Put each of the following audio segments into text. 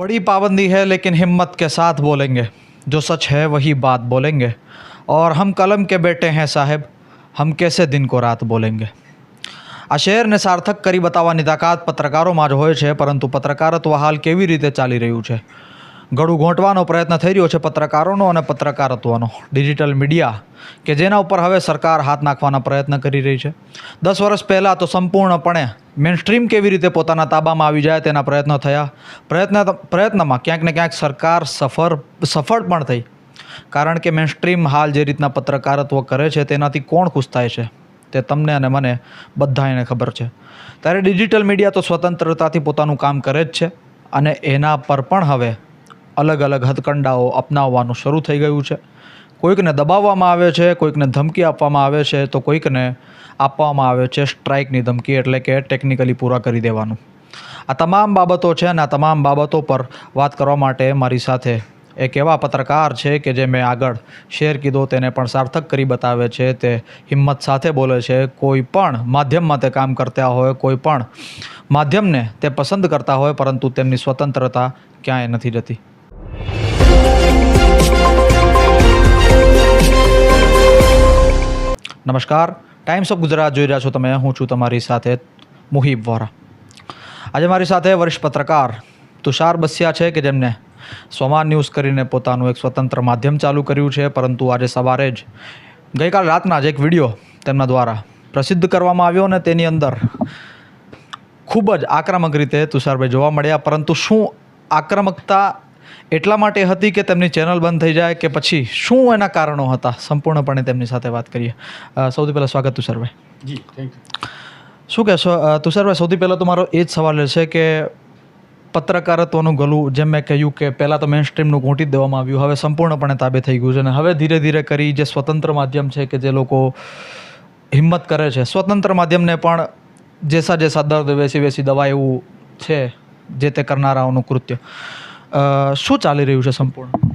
बड़ी पाबंदी है लेकिन हिम्मत के साथ बोलेंगे जो सच है वही बात बोलेंगे और हम कलम के बेटे हैं साहेब हम कैसे दिन को रात बोलेंगे આ શહેરને સાર્થક કરી બતાવવાની તાકાત પત્રકારોમાં જ હોય છે પરંતુ પત્રકારત્વ હાલ કેવી રીતે ચાલી રહ્યું છે ગળું ઘોંટવાનો પ્રયત્ન થઈ રહ્યો છે પત્રકારોનો અને પત્રકારત્વનો. ડિજિટલ મીડિયા કે જેના ઉપર હવે સરકાર હાથ નાખવાના પ્રયત્ન કરી રહી છે. દસ વર્ષ પહેલાં તો સંપૂર્ણપણે મેનસ્ટ્રીમ કેવી રીતે પોતાના તાબામાં આવી જાય તેના પ્રયત્નો થયા. પ્રયત્ન, પ્રયત્નમાં ક્યાંક ને ક્યાંક સરકાર સફર સફળ પણ થઈ. કારણ કે મેનસ્ટ્રીમ હાલ જે રીતના પત્રકારત્વ કરે છે તેનાથી કોણ ખુશ થાય છે? તે તમને અને મને બધાને ખબર છે. ત્યારે ડિજિટલ મીડિયા તો સ્વતંત્રતાથી પોતાનું કામ કરે જ છે અને એના પર પણ હવે અલગ અલગ હથકંડાઓ અપનાવવાનું શરૂ થઈ ગયું છે. કોઈકને દબાવવામાં આવે છે, કોઈકને ધમકી આપવામાં આવે છે, તો કોઈકને આપવામાં આવે છે સ્ટ્રાઇકની ધમકી એટલે કે ટેકનિકલી પૂરા કરી દેવાનું. આ તમામ બાબતો છે અને આ તમામ બાબતો પર વાત કરવા માટે મારી સાથે એક એવા પત્રકાર છે કે જે મેં આગળ શેર કીધો તેને પણ સાર્થક કરી બતાવે છે. તે હિંમત સાથે બોલે છે, કોઈ પણ માધ્યમમાં તે કામ કરતા હોય, કોઈ પણ માધ્યમને તે પસંદ કરતા હોય, પરંતુ તેમની સ્વતંત્રતા ક્યાંય નથી જતી. નમસ્કાર. ટાઈમ્સ ઓફ ગુજરાત જોઈ રહ્યા છો તમે. હું છું તમારી સાથે મુહિબ વોરા. આજે મારી સાથે વરિષ્ઠ પત્રકાર તુષાર બસિયા છે કે જેમને સોમાન ન્યૂઝ કરીને પોતાનું એક સ્વતંત્ર માધ્યમ ચાલુ કર્યું છે, પરંતુ આજે સવારે જ ગઈકાલ રાતના જ એક વીડિયો તેમના દ્વારા પ્રસિદ્ધ કરવામાં આવ્યો અને તેની અંદર ખૂબ જ આક્રમક રીતે તુષારભાઈ જોવા મળ્યા. પરંતુ શું આક્રમકતા એટલા માટે હતી કે તેમની ચેનલ બંધ થઈ જાય કે પછી શું એના કારણો હતા? સંપૂર્ણપણે તેમની સાથે વાત કરીએ. સૌથી પહેલાં સ્વાગત તુષારભાઈ. જી થેન્ક યુ શું કહેશો? તુષારભાઈ સૌથી પહેલાં તો મારો એ જ સવાલ છે કે પત્રકારત્વનું ગલું જેમ મેં કહ્યું કે પહેલાં તો મેઇન સ્ટ્રીમનું ઘૂંટી જ દેવામાં આવ્યું હવે સંપૂર્ણપણે તાબે થઈ ગયું છે અને હવે ધીરે ધીરે કરી જે સ્વતંત્ર માધ્યમ છે કે જે લોકો હિંમત કરે છે. સ્વતંત્ર માધ્યમને પણ જેસા જેસા દર્દ વેસી વેસી દવા એવું છે જે તે કરનારાઓનું કૃત્ય. શું ચાલી રહ્યું છે સંપૂર્ણ?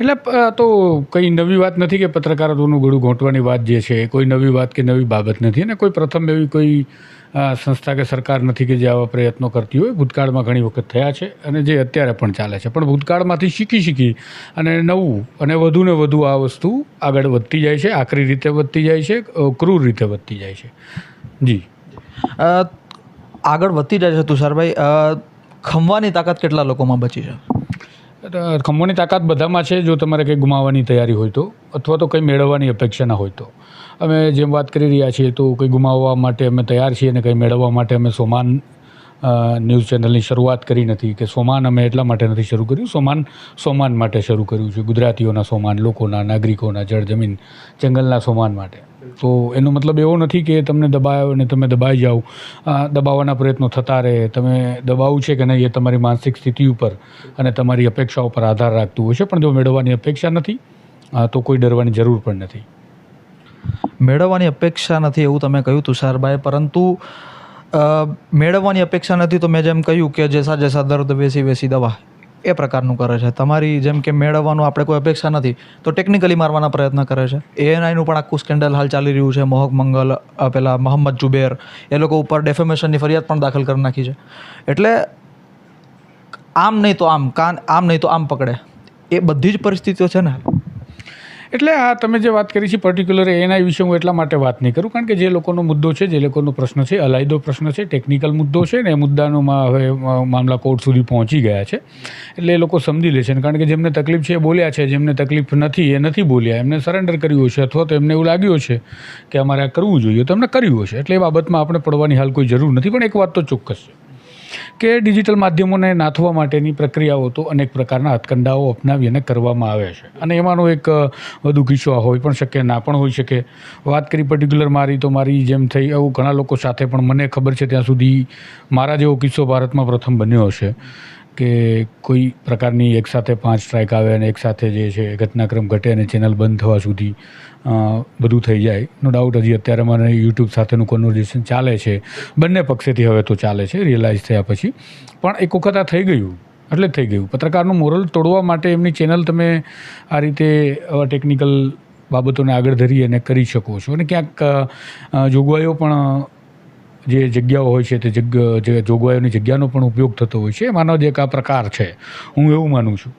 એટલે તો કંઈ નવી વાત નથી કે પત્રકારત્વનું ગળું ઘોંટવાની વાત જે છે એ કોઈ નવી વાત કે નવી બાબત નથી અને કોઈ પ્રથમ એવી કોઈ સંસ્થા કે સરકાર નથી કે જે આવા પ્રયત્નો કરતી હોય. ભૂતકાળમાં ઘણી વખત થયા છે અને જે અત્યારે પણ ચાલે છે. પણ ભૂતકાળમાંથી શીખી શીખી અને નવું અને વધુ ને વધુ આ વસ્તુ આગળ વધતી જાય છે આકરી રીતે વધતી જાય છે ક્રૂર રીતે વધતી જાય છે. જી. આગળ વધતી જાય છે તુષારભાઈ. ખમવાની તાકાત કેટલા લોકોમાં બચી છે? ખમવાની તાકાત બધામાં છે, જો તમારે કંઈ ગુમાવવાની તૈયારી હોય તો, અથવા તો કંઈ મેળવવાની અપેક્ષા ના હોય તો. અમે જેમ વાત કરી રહ્યા છીએ, તો કંઈ ગુમાવવા માટે અમે તૈયાર છીએ અને કંઈ મેળવવા માટે અમે સોમાન ન્યૂઝ ચેનલની શરૂઆત કરી નથી, કે સોમાન અમે એટલા માટે નથી શરૂ કર્યું. સોમાન સોમાન માટે શરૂ કર્યું છે, ગુજરાતીઓના સોમાન, લોકોના, નાગરિકોના જળ જમીન જંગલના સોમાન માટે. તો એનો મતલબ એવો નથી કે તમને દબાયો અને તમે દબાઈ જાઓ. દબાવવાના પ્રયત્નો થતા રહે. તમે દબાવું છે કે નહીં એ તમારી માનસિક સ્થિતિ ઉપર અને તમારી અપેક્ષાઓ પર આધાર રાખતું હોય છે. પણ જો મેળવવાની અપેક્ષા નથી તો કોઈ ડરવાની જરૂર પણ નથી. મેળવવાની અપેક્ષા નથી એવું તમે કહ્યું તુષારભાઈ પરંતુ મેળવવાની અપેક્ષા નથી તો મેં જેમ કહ્યું કે જેસા જેસા દર્દ વેસી વેસી દવા. એ પ્રકારનું કરે છે. તમારી જેમ કે મેળવવાનું આપણે કોઈ અપેક્ષા નથી, તો ટેકનિકલી મારવાના પ્રયત્ન કરે છે. એએનઆઈનું પણ આખું સ્કેન્ડલ હાલ ચાલી રહ્યું છે. મોહક મંગલ પેલા મોહમ્મદ જુબેર, એ લોકો ઉપર ડેફેમેશનની ફરિયાદ પણ દાખલ કરી નાખી છે. એટલે આમ નહીં તો આમ, કાન આમ નહીં તો આમ પકડે. એ બધી જ પરિસ્થિતિઓ છે ને એટલે આ તમે જે વાત કરી છે પર્ટિક્યુલર એના વિશે હું એટલા માટે વાત નહીં કરું, કારણ કે જે લોકોનો મુદ્દો છે, જે લોકોનો પ્રશ્ન છે અલાયદો પ્રશ્ન છે ટેકનિકલ મુદ્દો છે ને એ મુદ્દાનો હવે મામલા કોર્ટ સુધી પહોંચી ગયા છે. એટલે એ લોકો સમજી લે છે કારણ કે જેમને તકલીફ છે એ બોલ્યા છે, જેમને તકલીફ નથી એ નથી બોલ્યા. એમને સરેન્ડર કર્યું હશે અથવા તો એમને એવું લાગ્યું છે કે અમારે આ કરવું જોઈએ, તો એમને કર્યું હશે. એટલે એ બાબતમાં આપણે પડવાની હાલ કોઈ જરૂર નથી, પણ એક વાત તો ચોક્કસ છે. કે ડિજિટલ માધ્યમોને નાથવા માટેની પ્રક્રિયાઓ તો અનેક પ્રકારના હથકંડાઓ અપનાવી અને કરવામાં આવે છે. અને એમાંનો એક વધુ કિસ્સો હોઈ પણ શકે ના પણ હોઈ શકે. વાત કરી પર્ટિક્યુલર મારી તો મારી જેમ થઈ એવું ઘણા લોકો સાથે પણ મને ખબર છે ત્યાં સુધી મારા જેવો કિસ્સો ભારતમાં પ્રથમ બન્યો હશે. કે કોઈ પ્રકારની એકસાથે પાંચ સ્ટ્રાઇક આવે અને એકસાથે જે છે ઘટનાક્રમ ઘટે અને ચેનલ બંધ થવા સુધી બધું થઈ જાય. નો ડાઉટ હજી અત્યારે મને યુટ્યુબ સાથેનું કોન્વર્ઝેશન ચાલે છે. બંને પક્ષેથી હવે તો ચાલે છે રિયલાઇઝ થયા પછી. પણ એક વખત આ થઈ ગયું. એટલે થઈ ગયું. પત્રકારનું મોરલ તોડવા માટે એમની ચેનલ તમે આ રીતે આવા ટેકનિકલ બાબતોને આગળ ધરી અને કરી શકો છો. અને ક્યાંક જોગવાઈઓ પણ જે જગ્યાઓ હોય છે તે જગ્યા, જે જોગવાઈઓની જગ્યાનો પણ ઉપયોગ થતો હોય છે. એમાંનો જ એક આ પ્રકાર છે. હું એવું માનું છું.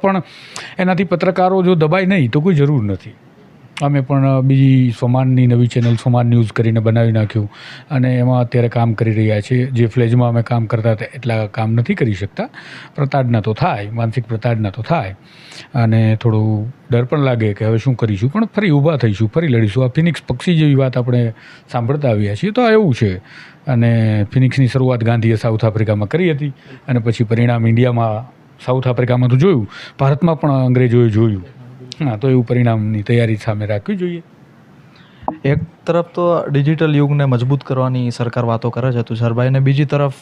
પણ એનાથી પત્રકારો જો દબાય નહીં તો કોઈ જરૂર નથી. અમે પણ બીજી સોમાનની નવી ચેનલ સોમાન ન્યૂઝ કરીને બનાવી નાખ્યું. અને એમાં અત્યારે કામ કરી રહ્યા છીએ જે ફ્લેજમાં અમે કામ કરતા હતા, એટલા કામ નથી કરી શકતા. પ્રતાડના તો થાય, માનસિક પ્રતાડના તો થાય. અને થોડું ડર પણ લાગે કે હવે શું કરીશું? પણ ફરી ઊભા થઈશું, ફરી લડીશું. આ ફિનિક્સ પક્ષી જેવી વાત આપણે સાંભળતા આવ્યા છીએ, તો આ એવું છે. અને ફિનિક્સની શરૂઆત ગાંધીએ સાઉથ આફ્રિકામાં કરી હતી. અને પછી પરિણામ ઇન્ડિયામાં સાઉથ આફ્રિકામાં તો જોયું. ભારતમાં પણ અંગ્રેજોએ જોયું. હા તો એવું પરિણામની તૈયારી સામે રાખવી જોઈએ. એક તરફ તો ડિજિટલ યુગને મજબૂત કરવાની સરકાર વાતો કરે છે તુષારભાઈ અને બીજી તરફ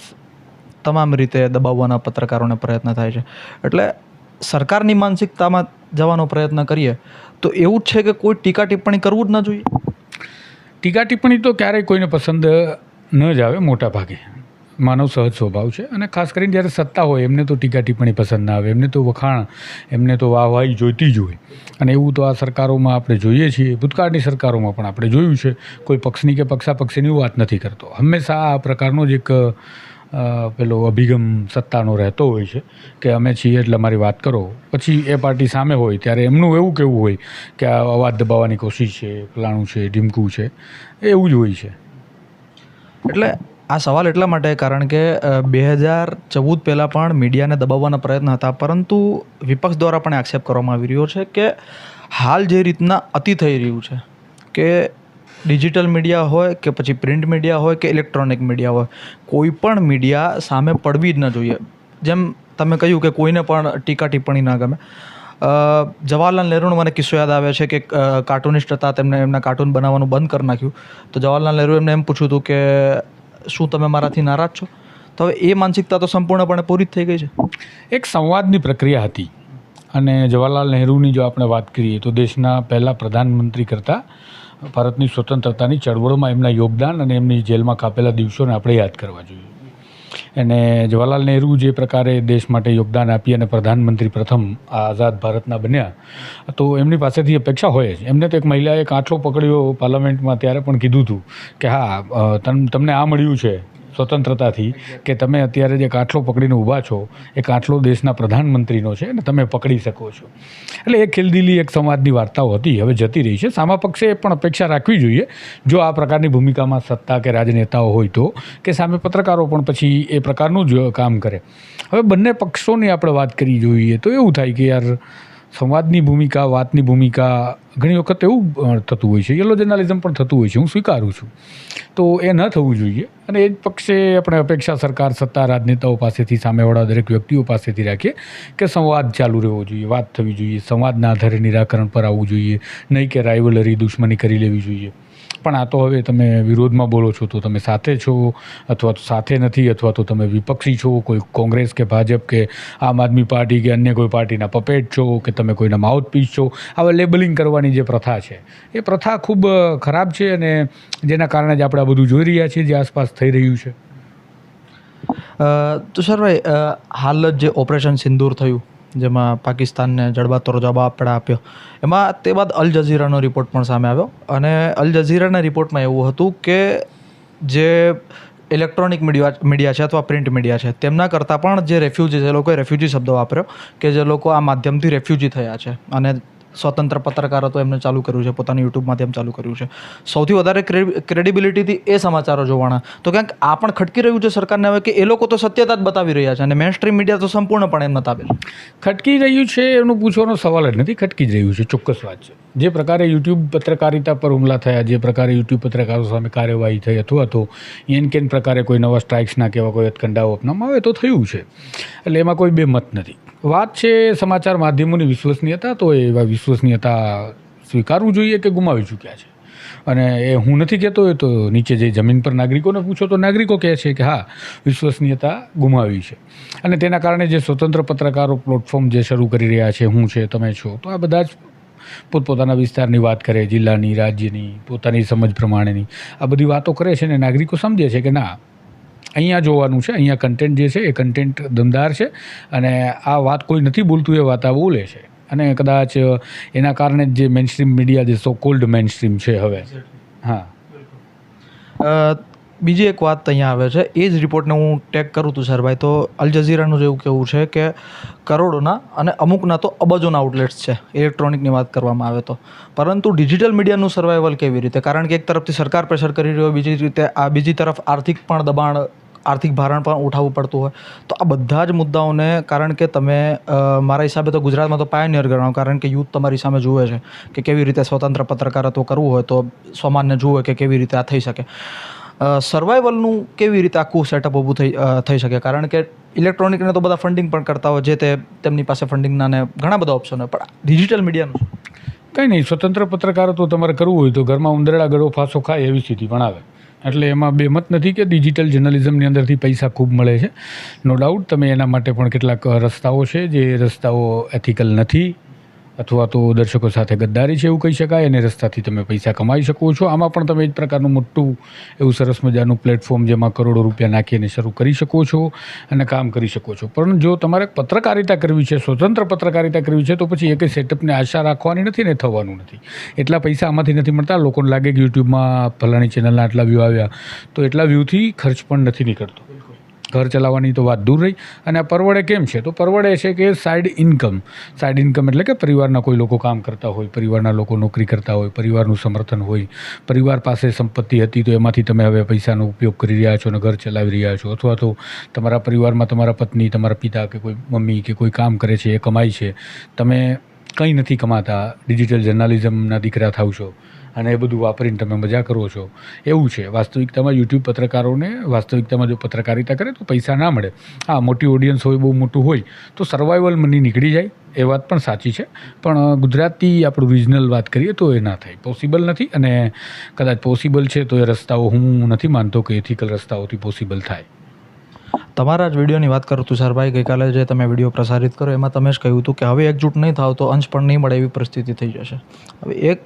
તમામ રીતે દબાવવાના પત્રકારોને પ્રયત્ન થાય છે. એટલે સરકારની માનસિકતામાં જવાનો પ્રયત્ન કરીએ તો એવું જ છે કે કોઈ ટીકા ટિપ્પણી કરવું જ ન જોઈએ? ટીકા ટિપ્પણી તો ક્યારેય કોઈને પસંદ ન જ આવે મોટા ભાગે માનવ સહજ સ્વભાવ છે અને ખાસ કરીને જ્યારે સત્તા હોય, એમને તો ટીકા ટિપ્પણી પસંદ ના આવે, એમને તો વખાણ, એમને તો વાહવાહી જોઈતી જ હોય. અને એવું તો આ સરકારોમાં આપણે જોઈએ છીએ, ભૂતકાળની સરકારોમાં પણ આપણે જોયું છે, કોઈ પક્ષની કે પક્ષાપક્ષીની વાત નથી કરતો. હંમેશા આ પ્રકારનો જ એક પેલો અભિગમ સત્તાનો રહેતો હોય છે કે અમે છીએ એટલે અમારી વાત કરો. પછી એ પાર્ટી સામે હોય, ત્યારે એમનું એવું કેવું હોય કે આ અવાજ દબાવવાની કોશિશ છે, ફલાણું છે, ઢીમકું છે એવું જ હોય છે. એટલે આ સવાલ એટલા માટે કારણ કે બે હજાર ચૌદ પહેલાં પણ મીડિયાને દબાવવાના પ્રયત્ન હતા, પરંતુ વિપક્ષ દ્વારા પણ આક્ષેપ કરવામાં આવી રહ્યો છે કે હાલ જે રીતના અતિ થઈ રહ્યું છે, કે ડિજિટલ મીડિયા હોય કે પછી પ્રિન્ટ મીડિયા હોય કે ઇલેક્ટ્રોનિક મીડિયા હોય, કોઈ પણ મીડિયા સામે પડવી જ ન જોઈએ. જેમ તમે કહ્યું કે કોઈને પણ ટીકા ટિપ્પણી ના ગમે. જવાહરલાલ નહેરુનો મને કિસ્સો યાદ આવે છે કે કાર્ટુનિસ્ટ હતા તેમને એમના કાર્ટૂન બનાવવાનું બંધ કરી નાખ્યું. તો જવાહરલાલ નહેરુ એમને એમ પૂછ્યું હતું કે શું તમે મારાથી નારાજ છો? તો હવે એ માનસિકતા તો સંપૂર્ણપણે પૂરી થઈ ગઈ છે. એક સંવાદની પ્રક્રિયા હતી અને જવાહરલાલ નહેરુની જો આપણે વાત કરીએ તો દેશના પહેલાં પ્રધાનમંત્રી કરતાં ભારતની સ્વતંત્રતાની ચળવળમાં એમના યોગદાન અને એમની જેલમાં કાપેલા દિવસોને આપણે યાદ કરવા જોઈએ. અને જવાહરલાલ નહેરુ જે પ્રકારે દેશ માટે યોગદાન આપી અને પ્રધાનમંત્રી પ્રથમ આઝાદ ભારતના બન્યા, તો એમની પાસેથી અપેક્ષા હોય જ. એમને તો એક મહિલાએ કાંઠો પકડ્યો પાર્લામેન્ટમાં ત્યારે પણ કીધું હતું કે હા તમ, તમને આ મળ્યું છે. સ્વતંત્રતાથી કે તમે અત્યારે જે કાટલો પકડીને ઊભા છો, એ કાટલો દેશના પ્રધાનમંત્રીનો છે અને તમે પકડી શકો છો. એટલે એ ખિલદિલી, એક સંવાદની વાર્તાઓ હતી, હવે જતી રહી છે. સામા પક્ષે પણ અપેક્ષા રાખવી જોઈએ, જો આ પ્રકારની ભૂમિકામાં સત્તા કે રાજનેતાઓ હોય તો, કે સામે પત્રકારો પણ પછી એ પ્રકારનું જ કામ કરે. હવે બંને પક્ષોની આપણે વાત કરી જોઈએ તો એવું થાય કે યાર સંવાદની ભૂમિકા, વાતની ભૂમિકા ઘણી વખત એવું થતું હોય છે. યલો જર્નાલિઝમ પણ થતું હોય છે. હું સ્વીકારું છું. તો એ ન થવું જોઈએ. અને એ જ પક્ષે આપણે અપેક્ષા સરકાર, સત્તા, રાજનેતાઓ પાસેથી, સામેવાળા દરેક વ્યક્તિઓ પાસેથી રાખીએ કે સંવાદ ચાલુ રહેવો જોઈએ, વાત થવી જોઈએ, સંવાદના આધારે નિરાકરણ પર આવવું જોઈએ, નહીં કે રાઇવલરી દુશ્મની કરી લેવી જોઈએ. પણ આ તો હવે તમે વિરોધમાં બોલો છો, તો તમે સાથે છો અથવા તો સાથે નથી, અથવા તો તમે વિપક્ષી છો, કોઈ કોંગ્રેસ કે ભાજપ કે આમ આદમી પાર્ટી કે અન્ય કોઈ પાર્ટીના પપેટ છો કે તમે કોઈના માઉથપીસ છો, આવા લેબલિંગ કરવાની જે પ્રથા છે, એ પ્રથા ખૂબ ખરાબ છે અને જેના કારણે જ આપણે આ બધું જોઈ રહ્યા છીએ જે આસપાસ થઈ રહ્યું છે. તો તુષારભાઈ હાલ જ જે ઓપરેશન સિંદૂર થયું જેમાં પાકિસ્તાનને જડબાતોડ જવાબ આપ્યો. એમાં તે બાદ અલ જઝીરાનો રિપોર્ટ પણ સામે આવ્યો. અને અલ જઝીરાના રિપોર્ટમાં એવું હતું કે જે ઇલેક્ટ્રોનિક મીડિયા મીડિયા છે અથવા પ્રિન્ટ મીડિયા છે, તેમના કરતાં પણ જે રેફ્યુજી છે એ લોકોએ રેફ્યુજી શબ્દ વાપર્યો કે જે લોકો આ માધ્યમથી રેફ્યુજી થયા છે. અને સ્વતંત્ર પત્રકાર હતો એમને ચાલુ કર્યું છે, પોતાનું યુટ્યુબ માધ્યમ ચાલુ કર્યું છે. સૌથી વધારે ક્રેડિબિલિટીથી એ સમાચારો જોવાના. તો ક્યાંક આ પણ ખટકી રહ્યું છે સરકારને હવે કે એ લોકો તો સત્યતા જ બતાવી રહ્યા છે અને મેન સ્ટ્રીમ મીડિયા તો સંપૂર્ણપણે એમ નતાવે ખટકી રહ્યું છે એનું પૂછવાનો સવાલ જ નથી, ખટકી જ રહ્યું છે, ચોક્કસ વાત છે. જે પ્રકારે યુટ્યુબ પત્રકારિતા પર હુમલા થયા, જે પ્રકારે યુટ્યુબ પત્રકારો સામે કાર્યવાહી થઈ અથવા તો એન કેન પ્રકારે કોઈ નવા સ્ટ્રાઇક્સના કે એવા કોઈ હથકંડાઓ અપનાવવામાં આવે તો થયું છે. એટલે એમાં કોઈ બે મત નથી. વાત છે સમાચાર માધ્યમોની વિશ્વસનીયતા, તો એવા વિશ્વસનીયતા સ્વીકારવું જોઈએ કે ગુમાવી ચૂક્યા છે? અને એ હું નથી કહેતો, એ તો નીચે જે જમીન પર નાગરિકોને પૂછો તો નાગરિકો કહે છે કે હા, વિશ્વસનીયતા ગુમાવી છે. અને તેના કારણે જે સ્વતંત્ર પત્રકારો પ્લેટફોર્મ જે શરૂ કરી રહ્યા છે, હું છે, તમે છો, તો આ બધા જ પોતપોતાના વિસ્તારની વાત કરે, જિલ્લાની, રાજ્યની, પોતાની સમજ પ્રમાણેની. આ બધી વાતો કરે છે ને નાગરિકો સમજે છે કે ના અહીંયા જોવાનું છે અહીંયા કન્ટેન્ટ જે છે એ કન્ટેન્ટ દમદાર છે અને આ વાત કોઈ નથી બોલતું એ વાત આ બોલે છે. અને કદાચ એના કારણે જે મેઇન સ્ટ્રીમ મીડિયા જે સો કોલ્ડ મેઇન સ્ટ્રીમ છે હવે. હા. બીજી એક વાત અહીંયા આવે છે એ જ રિપોર્ટને હું ટેગ કરું તુષારભાઈ તો અલ જઝીરાનું જેવું કેવું છે કે કરોડોના અને અમુકના તો અબજોના આઉટલેટ્સ છે ઇલેક્ટ્રોનિકની વાત કરવામાં આવે તો. પરંતુ ડિજિટલ મીડિયાનું સર્વાઈવલ કેવી રીતે? કારણ કે એક તરફથી સરકાર પ્રેશર કરી રહ્યો બીજી રીતે આ બીજી તરફ આર્થિક પણ દબાણ આર્થિક ભારણ પણ ઉઠાવવું પડતું હોય. તો આ બધા જ મુદ્દાઓને કારણ કે તમે મારા હિસાબે તો ગુજરાતમાં તો પાયનિયર ગણાવો, કારણ કે યુથ તમારી સામે જુએ છે કે કેવી રીતે સ્વતંત્ર પત્રકારત્વ કરવું હોય તો સામાન્ય જુએ કે કેવી રીતે આ થઈ શકે. સર્વાઈવલનું કેવી રીતે આખું સેટઅપ ઊભું થઈ થઈ શકે? કારણ કે ઇલેક્ટ્રોનિકને તો બધા ફંડિંગ પણ કરતા હોય, જે તે તેમની પાસે ફંડિંગના ને ઘણા બધા ઓપ્શન હોય, પણ ડિજિટલ મીડિયાનું કંઈ નહીં, સ્વતંત્ર પત્રકારત્વ તમારે કરવું હોય તો ઘરમાં ઉંદરડા ગળો ફાંસો ખાય એવી સ્થિતિ પણ આવે એટલે એમાં બે મત નથી કે ડિજિટલ જર્નલિઝમની અંદરથી પૈસા ખૂબ મળે છે. નો ડાઉટ તમે એના માટે પણ કેટલાક રસ્તાઓ છે જે રસ્તાઓ એથિકલ નથી. અથવા તો દર્શકો સાથે ગદ્દારી છે એવું કહી શકાય અને રસ્તાથી તમે પૈસા કમાઈ શકો છો. આમાં પણ તમે એ જ પ્રકારનું મોટું એવું સરસ મજાનું પ્લેટફોર્મ જેમાં કરોડો રૂપિયા નાખીને શરૂ કરી શકો છો અને કામ કરી શકો છો. પણ જો તમારે પત્રકારિતા કરવી છે, સ્વતંત્ર પત્રકારિતા કરવી છે, તો પછી એક સેટઅપને આશા રાખવાની નથી ને થવાનું નથી. એટલા પૈસા આમાંથી નથી મળતા. લોકોને લાગે કે યુટ્યુબમાં ફલાણી ચેનલના આટલા વ્યૂ આવ્યા. તો એટલા વ્યૂથી ખર્ચ પણ નથી નીકળતો. ઘર ચલાવવાની તો વાત દૂર રહી. અને આ પરવડે કેમ છે? તો પરવડે છે કે સાઈડ ઇન્કમ સાઈડ ઇન્કમ એટલે કે પરિવારના કોઈ લોકો કામ કરતા હોય, પરિવારના લોકો નોકરી કરતા હોય, પરિવારનું સમર્થન હોય, પરિવાર પાસે સંપત્તિ હતી તો એમાંથી તમે હવે પૈસાનો ઉપયોગ કરી રહ્યા છો અને ઘર ચલાવી રહ્યા છો. અથવા તો તમારા પરિવારમાં તમારા પત્ની, તમારા પિતા કે કોઈ મમ્મી કે કોઈ કામ કરે છે, એ કમાય છે. તમે કંઈ નથી કમાતા. ડિજિટલ જર્નાલિઝમના દીકરા થાવ છો. અને એ બધું વાપરીને તમે મજા કરો છો. એવું છે. વાસ્તવિકતામાં યુટ્યુબ પત્રકારોને વાસ્તવિકતામાં જો પત્રકારિતા કરે તો પૈસા ના મળે. હા, મોટી ઓડિયન્સ હોય, બહુ મોટું હોય, તો સર્વાઈવલ મની નીકળી જાય. એ વાત પણ સાચી છે. પણ ગુજરાતી આપણું રિજનલ વાત કરીએ તો એ ના થાય. પોસિબલ નથી અને કદાચ પોસિબલ છે તો એ રસ્તાઓ હું નથી માનતો કે એથિકલ રસ્તાઓથી પોસિબલ થાય. તમારા જ વિડીયોની વાત કરું તુષારભાઈ ગઈકાલે જે તમે વીડિયો પ્રસારિત કર્યો, એમાં તમે જ કહ્યું હતું કે હવે એકજૂટ નહીં થાવ તો અંશ પણ નહીં મળે એવી પરિસ્થિતિ થઈ જશે. હવે એક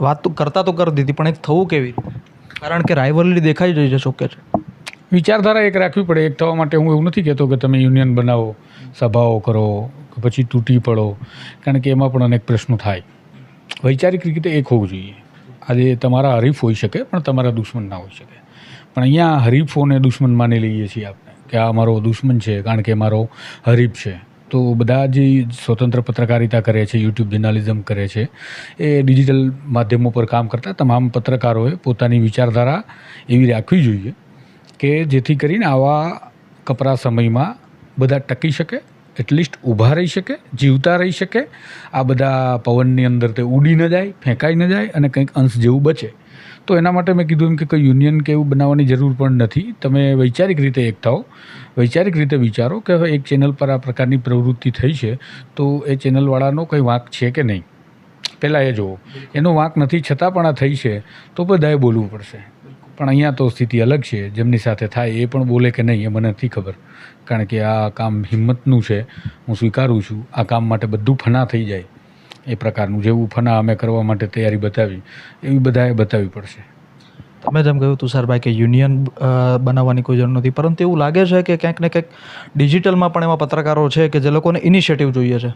વાત તો કરતા તો કરી દીધી, પણ એક થવું કેવી? રીતે કારણ કે રાઇવલરી દેખાઈ જઈ છે, શોકે છે. વિચારધારા એક રાખવી પડે, એક થવા માટે હું એવું નથી કહેતો કે તમે યુનિયન બનાવો, સભાઓ કરો, કે પછી તૂટી પડો, કારણ કે એમાં પણ અનેક પ્રશ્નો થાય. વૈચારિક રીતે એક હોવું જોઈએ. આજે તમારા હરીફ હોઈ શકે, પણ તમારા દુશ્મન ના હોઈ શકે. પણ અહીંયા હરીફોને દુશ્મન માની લઈએ છીએ આપણે, કે આ મારો દુશ્મન છે, કારણ કે મારો હરીફ છે. તો બધા જે સ્વતંત્ર પત્રકારિતા કરે છે યુટ્યુબ જર્નાલિઝમ કરે છે, એ ડિજિટલ માધ્યમો પર કામ કરતા તમામ પત્રકારોએ પોતાની વિચારધારા એવી રાખવી જોઈએ કે જેથી કરીને આવા કપરા સમયમાં બધા ટકી શકે એટલીસ્ટ ઊભા રહી શકે, જીવતા રહી શકે. આ બધા પવનની અંદર તે ઉડી ન જાય, ફેંકાઈ ન જાય અને કંઈક અંશ જેવું બચે. તો એના માટે મેં કીધું એમ કે કોઈ યુનિયન કે એવું બનાવવાની જરૂર પણ નથી. તમે વૈચારિક રીતે એક થાઓ વૈચારિક રીતે વિચારો કે હવે એક ચેનલ પર આ પ્રકારની પ્રવૃત્તિ થઈ છે, તો એ ચેનલવાળાનો કંઈ વાંક છે કે નહીં? પહેલાં એ જુઓ. એનો વાંક નથી, છતાં પણ આ થઈ છે, તો બધાએ બોલવું પડશે. પણ અહીંયા તો સ્થિતિ અલગ છે, જેમની સાથે થાય એ પણ બોલે કે નહીં એ મને નથી ખબર. કારણ કે આ કામ હિંમતનું છે, હું સ્વીકારું છું. આ કામ માટે બધું ફના થઈ જાય. એ પ્રકારનું જેવું ફના અમે કરવા માટે તૈયારી બતાવી, એવી બધાએ બતાવવી પડશે. તમે જેમ કહ્યું તુષારભાઈ કે યુનિયન બનાવવાની કોઈ જરૂર નથી, પરંતુ એવું લાગે છે કે ક્યાંક ને ક્યાંક ડિજિટલમાં પણ એવા પત્રકારો છે કે જે લોકોને ઇનિશિયેટિવ જોઈએ છે.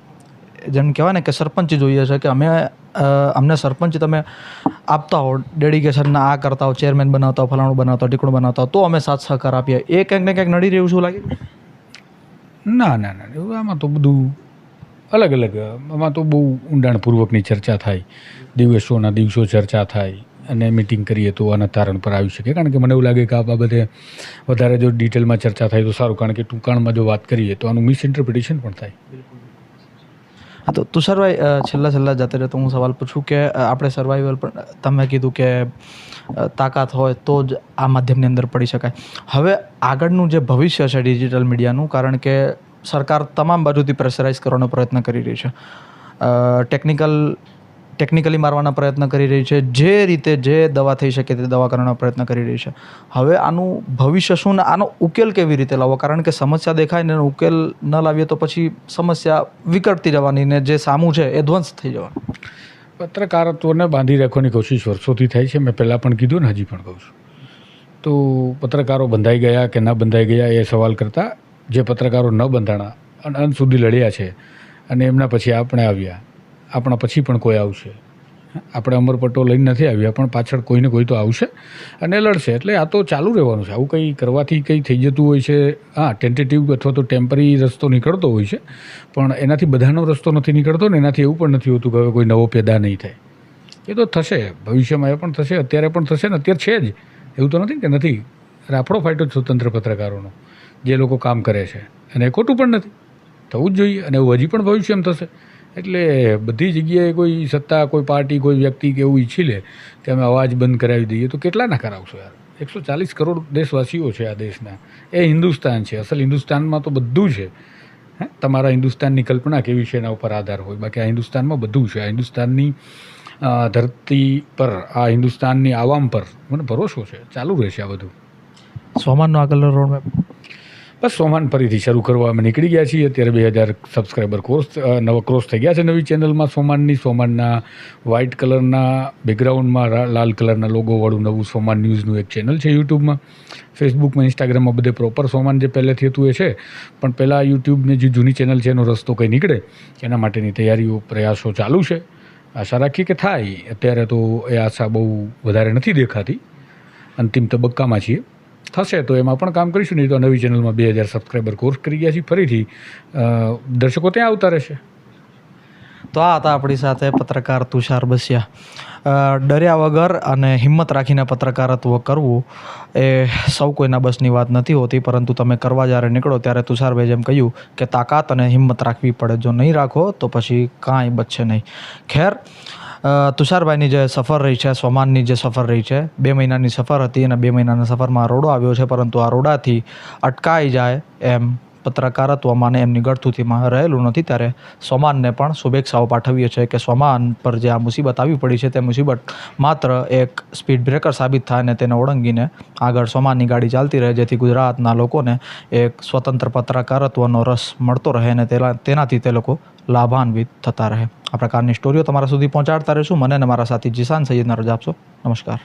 જેમ કહેવાય ને કે સરપંચ જોઈએ છે કે અમે અમને સરપંચ તમે આપતા હો ડેડિકેશનના આ કરતા હો ચેરમેન બનાવતા હો ફલાણું બનાવતા હો બનાવતા હો તો અમે સાથ સહકાર આપીએ. એ ક્યાંક ને ક્યાંક નડી રહ્યું શું લાગે? ના ના ના એવું આમાં તો બધું અલગ અલગ આમાં તો બહુ ઊંડાણપૂર્વકની ચર્ચા થાય. દિવસોના દિવસો ચર્ચા થાય અને મિટિંગ કરીએ તો આના તારણ પર આવી શકે. કારણ કે મને એવું લાગે કે આ બાબતે વધારે જો ડિટેલમાં ચર્ચા થાય તો સારું. કારણ કે ટૂંકાણમાં જો વાત કરીએ તો આનું મિસઇન્ટરપ્રિટેશન પણ થાય. હા, તો તુષારભાઈ છેલ્લા છેલ્લા જતે રહેતો હું સવાલ પૂછું કે આપણે સર્વાઈવલ પણ તમે કીધું કે તાકાત હોય તો જ આ માધ્યમની અંદર પડી શકાય. હવે આગળનું જે ભવિષ્ય છે ડિજિટલ મીડિયાનું કારણ કે સરકાર તમામ બાજુથી પ્રેશરાઇઝ કરવાનો પ્રયત્ન કરી રહી છે. ટેકનિકલ ટેકનિકલી મારવાના પ્રયત્ન કરી રહી છે. જે રીતે જે દવા થઈ શકે તે દવા કરવાનો પ્રયત્ન કરી રહી છે. હવે આનું ભવિષ્ય શું ને આનો ઉકેલ કેવી રીતે લાવવો? કારણ કે સમસ્યા દેખાય ને ઉકેલ ન લાવીએ તો પછી સમસ્યા વિકટતી જવાની ને જે સામું છે એ ધ્વંસ થઈ જવાનું. પત્રકારત્વને બાંધી રાખવાની કોશિશ વર્ષોથી થાય છે. મેં પહેલાં પણ કીધું ને, હજી પણ કહું છું. તો પત્રકારો બંધાઈ ગયા કે ના બંધાઈ ગયા એ સવાલ કરતાં જે પત્રકારો ન બંધાણા અને અંત સુધી લડ્યા છે અને એમના પછી આપણે આવ્યા આપણા પછી પણ કોઈ આવશે. આપણે અમરપટ્ટો લઈને નથી આવ્યા, પણ પાછળ કોઈને કોઈ તો આવશે અને લડશે. એટલે આ તો ચાલુ રહેવાનું છે. આવું કંઈ કરવાથી કંઈ થઈ જતું હોય છે. હા ટેન્ટેટિવ અથવા તો ટેમ્પરરી રસ્તો નીકળતો હોય છે, પણ એનાથી બધાનો રસ્તો નથી નીકળતો ને એનાથી એવું પણ નથી હોતું કે હવે કોઈ નવો પેદા નહીં થાય. એ તો થશે. ભવિષ્યમાં એ પણ થશે, અત્યારે પણ થશે ને અત્યારે છે જ. એવું તો નથી કે નથી. રાફડો જ સ્વતંત્ર પત્રકારોનો, જે લોકો કામ કરે છે. અને એ ખોટું પણ નથી. થવું જ જોઈએ અને એવું હજી પણ ભવિષ્યમાં થશે. એટલે બધી જગ્યાએ કોઈ સત્તા, કોઈ પાર્ટી, કોઈ વ્યક્તિ કે એવું ઈચ્છી લે કે અમે અવાજ બંધ કરાવી દઈએ, તો કેટલાના કરાવશો યાર? એકસો ચાલીસ કરોડ દેશવાસીઓ છે આ દેશના. એ હિન્દુસ્તાન છે. અસલ હિન્દુસ્તાનમાં તો બધું છે. હે? તમારા હિન્દુસ્તાનની કલ્પના કેવી છે એના ઉપર આધાર હોય? બાકી આ હિન્દુસ્તાનમાં બધું છે. આ હિન્દુસ્તાનની ધરતી પર, આ હિન્દુસ્તાનની આવામ પર મને ભરોસો છે. ચાલુ રહેશે આ બધું. સોમાનનો આગળનો રોડ મેપ બસ સોમાન ફરીથી શરૂ કરવા અમે નીકળી ગયા છીએ. અત્યારે બે હજાર સબસ્ક્રાઈબર કોર્સ નવો ક્રોસ થઈ ગયા છે નવી ચેનલમાં સોમાનની સોમાનના વ્હાઇટ કલરના બેકગ્રાઉન્ડમાં લાલ કલરના લોગોવાળું નવું સોમાન ન્યૂઝનું એક ચેનલ છે યુટ્યુબમાં. ફેસબુકમાં ઇન્સ્ટાગ્રામમાં બધે પ્રોપર સોમાન જે પહેલેથી હતું એ છે. પણ પહેલાં યુટ્યુબની જે જૂની ચેનલ છે એનો રસ્તો કંઈ નીકળે, એના માટેની તૈયારીઓ, પ્રયાસો ચાલુ છે. આશા રાખીએ કે થાય. અત્યારે તો એ આશા બહુ વધારે નથી દેખાતી. અંતિમ તબક્કામાં છીએ. થશે, તો એમાં પણ કામ કરીશું, નહીં તો નવી ચેનલમાં બે હજાર સબસ્ક્રાઈબર કોર્સ કરી ગયા છીએ ફરીથી. દર્શકો ત્યાં આવતા રહેશે. તો આ હતા આપણી સાથે પત્રકાર તુષાર બસિયા. ડર્યા વગર અને હિંમત રાખીને પત્રકારત્વ કરવું એ સૌ કોઈના બસની વાત નથી હોતી, પરંતુ તમે કરવા જ્યારે નીકળો ત્યારે તુષારભાઈ જેમ કહ્યું કે તાકાત અને હિંમત રાખવી પડે. જો નહીં રાખો તો પછી કાંઈ બચશે નહીં. ખેર તુષારભાઈની જે સફર રહી છે, સોમાનની જે સફર રહી છે, બે મહિનાની સફર હતી અને બે મહિનાના સફરમાં આ રોડો આવ્યો છે, પરંતુ આ રોડાથી અટકાઈ જાય એમ પત્રકારત્વમાં ને એમની ગળથુથીમાં રહેલું નથી. ત્યારે સોમાનને પણ શુભેચ્છાઓ પાઠવીએ છીએ કે સોમાન પર જે આ મુસીબત આવી પડી છે, તે મુસીબત માત્ર એક સ્પીડ બ્રેકર સાબિત થાય અને તેને ઓળંગીને આગળ સોમાનની ગાડી ચાલતી રહે, જેથી ગુજરાતના લોકોને એક સ્વતંત્ર પત્રકારત્વનો રસ મળતો રહે અને તેના તેનાથી તે લોકો લાભાન્વિત થતા રહે. આ પ્રકારની સ્ટોરીઓ તમારા સુધી પહોંચાડતા રહીશું. મને અને મારા સાથી જીસાન સૈયદના રજા આપશો. નમસ્કાર.